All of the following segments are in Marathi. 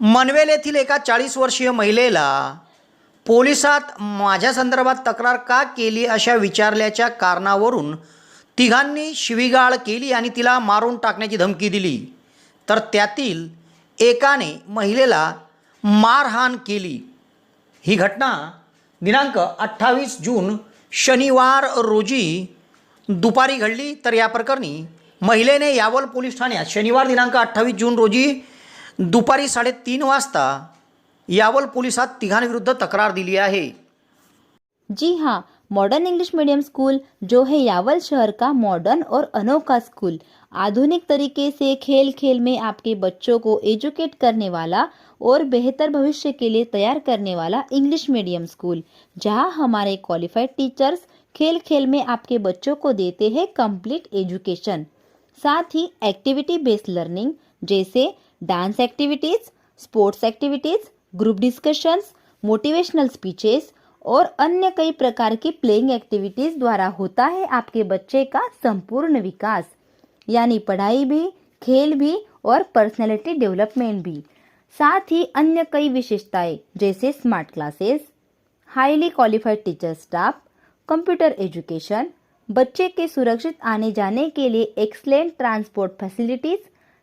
मनवेल येथील एका चाळीस वर्षीय महिलेला पोलिसात माझ्या संदर्भात तक्रार का केली अशा विचारल्याच्या कारणावरून तिघांनी शिवीगाळ केली आणि तिला मारून टाकण्याची धमकी दिली. तर त्यातील एकाने महिलेला मारहाण केली. ही घटना दिनांक अठ्ठावीस जून शनिवार रोजी दुपारी घडली. तर या प्रकरणी महिलेने यावल पोलीस ठाण्यात शनिवार दिनांक अठ्ठावीस जून रोजी दुपारी साडेतीन वाजता यावल पोलिसात तिघांविरुद्ध तक्रार दिली आहे. जी हाँ मॉडर्न इंग्लिश मीडियम स्कूल जो है यावल शहर का मॉडर्न और अनोखा स्कूल आधुनिक तरीके से खेल खेल में आपके बच्चों को एजुकेट करने वाला और बेहतर भविष्य के लिए तैयार करने वाला इंग्लिश मीडियम स्कूल जहाँ हमारे क्वालिफाइड टीचर्स खेल खेल में आपके बच्चों को देते हैं कंप्लीट एजुकेशन साथ ही एक्टिविटी बेस्ड लर्निंग जैसे dance activities sports activities group discussions motivational speeches और अन्य कई प्रकार की प्लेइंग एक्टिविटीज़ द्वारा होता है आपके बच्चे का संपूर्ण विकास। यानी पढ़ाई भी, खेल भी और पर्सनैलिटी डेवलपमेंट भी। साथ ही अन्य कई विशेषताएँ, जैसे smart classes highly qualified teacher staff computer education बच्चे के सुरक्षित आने जाने के लिए एक्सलेंट ट्रांसपोर्ट फैसिलिटीज़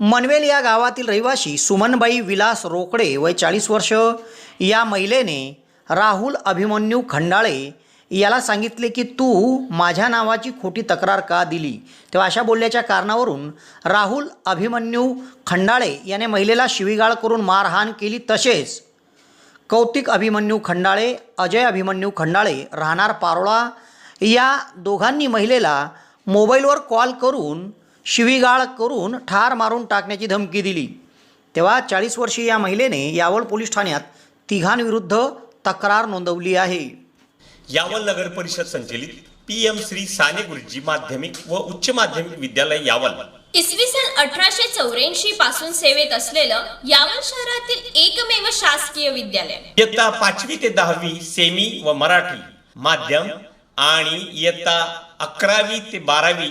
मनवेल या गावातील रहिवासी सुमनबाई विलास रोकडे वय चाळीस वर्ष. या महिलेने राहुल अभिमन्यू खंडाळे याला सांगितले की तू माझ्या नावाची खोटी तक्रार का दिली? तेव्हा अशा बोलल्याच्या कारणावरून राहुल अभिमन्यू खंडाळे याने महिलेला शिवीगाळ करून मारहाण केली. तसेच कौतिक अभिमन्यू खंडाळे अजय अभिमन्यू खंडाळे राहणार पारोळा या दोघांनी महिलेला मोबाईलवर कॉल करून शिवीगाळ करून ठार मारून टाकण्याची धमकी दिली. तेव्हा चाळीस वर्षीय या महिलेने यावल पोलीस ठाण्यात तिघांविरुद्ध तक्रार नोंदवली आहे. यावल नगर परिषद संचलित पी एम श्री साने गुरुजी माध्यमिक व उच्च माध्यमिक विद्यालय यावल. इसवी सन अठराशे चौऱ्याऐंशी पासून सेवेत असलेलं यावल शहरातील एकमेव शासकीय विद्यालय. इयत्ता पाचवी ते दहावी सेमी व मराठी माध्यम आणि इयत्ता अकरावी ते बारावी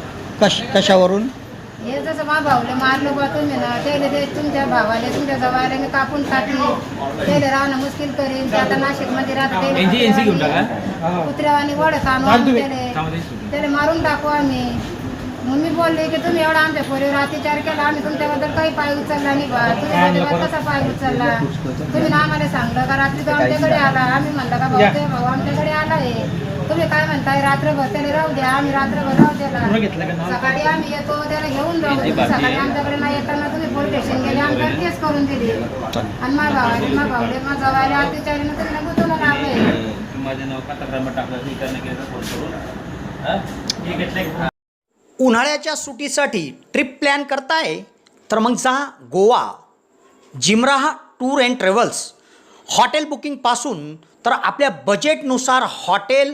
कश कशावरून? हे जसं माझ्या भाऊला मारलं बा तुम्ही ना त्याला ते तुमच्या भावाला तुमच्या जवायला मी कापून टाकली. त्याला राहणं मुश्किल करेन ते आता नाशिकमध्ये. राहते कुत्र्यावानी वडत आणू आम्ही त्याला. त्याला मारून टाकू आम्ही. मग मी बोलले की तुम्ही एवढा आमच्या पोरीवर अत्याचार केला आम्ही तुमच्याबद्दल काही पाय उचलला नाही बा माझ्यावर कसा पाय उचलला? तुम्ही ना आम्हाला सांगलं का रात्री तो आमच्याकडे आला. आम्ही म्हणलं का भाऊ ते भाऊ आमच्याकडे आला आहे. तुम्ही काय म्हणताय? रात्रभर त्याला राहू द्या आम्ही रात्रभर राहू द्याला सकाळी आम्ही येतो त्याला घेऊन जाऊ. तुम्ही सकाळी आमच्याकडे नाही येताना तुम्ही पोलीस स्टेशन गेले आमच्यावर केस करून दिली. आणि माझ्या भावाने माझ्या भावले माझ्या जवायला अत्याचारीनं तुम्ही ना गुतवलं घेतलंय उन्हाळ्याच्या सुटीसाठी ट्रिप प्लॅन करताय? तर मग जा Goa. Jimraha tour and travels. Hotel बुकिंगपासून तर आपल्या बजेटनुसार हॉटेल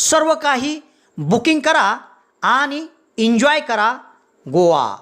सर्व काही बुकिंग करा आणि एन्जॉय करा गोवा.